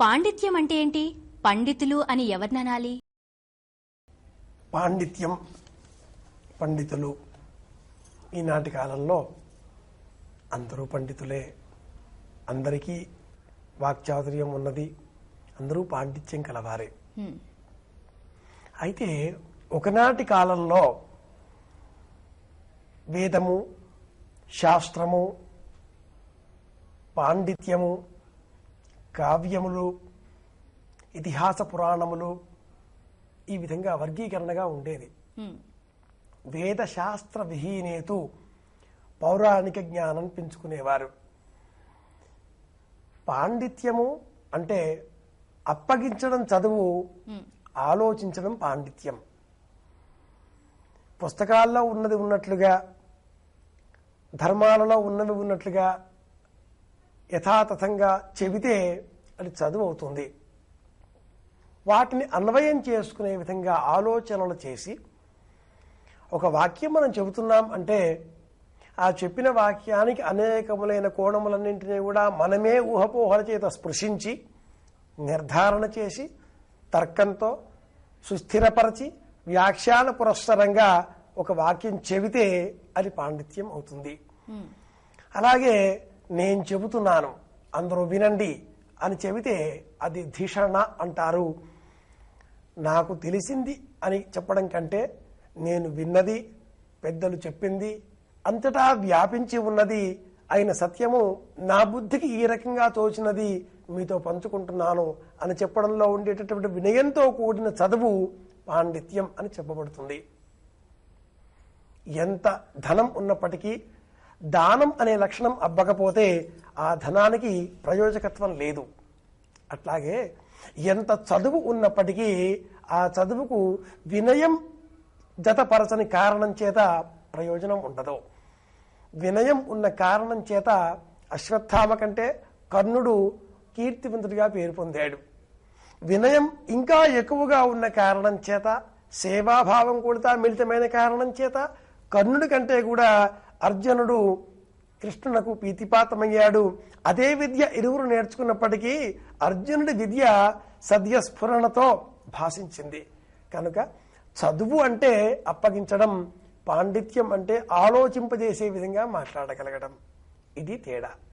పాండిత్యం అంటే ఏంటి? పండితులు అని ఎవరిననాలి? పాండిత్యం పండితులు. ఈనాటి కాలంలో అందరూ పండితులే. అందరికీ వాక్చాతుర్యం ఉన్నది. అందరూ పాండిత్యం కలవారే. అయితే ఒకనాటి కాలంలో వేదము శాస్త్రము పాండిత్యము కావ్యములు ఇతిహాస పురాణములు ఈ విధంగా వర్గీకరణగా ఉండేది. వేదశాస్త్ర విహీనేతు పౌరాణిక జ్ఞానం పెంచుకునేవారు. పాండిత్యము అంటే అప్పగించడం చదువు ఆలోచించడం పాండిత్యం. పుస్తకాల్లో ఉన్నది ఉన్నట్లుగా ధర్మాలలో ఉన్నవి ఉన్నట్లుగా యథాతథంగా చెబితే అది చదువు అవుతుంది వాటిని అన్వయం చేసుకునే విధంగా ఆలోచనలు చేసి ఒక వాక్యం మనం చెబుతున్నాం అంటే ఆ చెప్పిన వాక్యానికి అనేకములైన కోణములన్నింటినీ కూడా మనమే ఊహపోహల చేత స్పృశించి నిర్ధారణ చేసి తర్కంతో సుస్థిరపరచి వ్యాఖ్యాన పురస్సరంగా ఒక వాక్యం చెబితే అది పాండిత్యం అవుతుంది. అలాగే నేను చెబుతున్నాను అందరూ వినండి అని చెబితే అది ధిషణ అంటారు. నాకు తెలిసింది అని చెప్పడం కంటే నేను విన్నది పెద్దలు చెప్పింది అంతటా వ్యాపించి ఉన్నది అయిన సత్యము నా బుద్ధికి ఈ రకంగా తోచినది మీతో పంచుకుంటున్నాను అని చెప్పడంలో ఉండేటటువంటి వినయంతో కూడిన చదువు పాండిత్యం అని చెప్పబడుతుంది. ఎంత ధనం ఉన్నప్పటికీ దానం అనే లక్షణం అబ్బకపోతే ఆ ధనానికి ప్రయోజకత్వం లేదు. అట్లాగే ఎంత చదువు ఉన్నప్పటికీ ఆ చదువుకు వినయం జతపరచని కారణం చేత ప్రయోజనం ఉండదు. వినయం ఉన్న కారణం చేత అశ్వత్థామ కంటే కర్ణుడు కీర్తివంతుడిగా పేరు పొందాడు. వినయం ఇంకా ఎక్కువగా ఉన్న కారణం చేత సేవాభావం కూడా మిళితమైన కారణం చేత కర్ణుడి కంటే కూడా అర్జునుడు కృష్ణునకు ప్రీతిపాతమయ్యాడు అదే విద్య ఇరువురు నేర్చుకున్నప్పటికీ అర్జునుడి విద్య సద్యస్ఫురణతో భాషించింది. కనుక చదువు అంటే అప్పగించడం పాండిత్యం అంటే ఆలోచింపజేసే విధంగా మాట్లాడగలగడం. ఇది తేడా.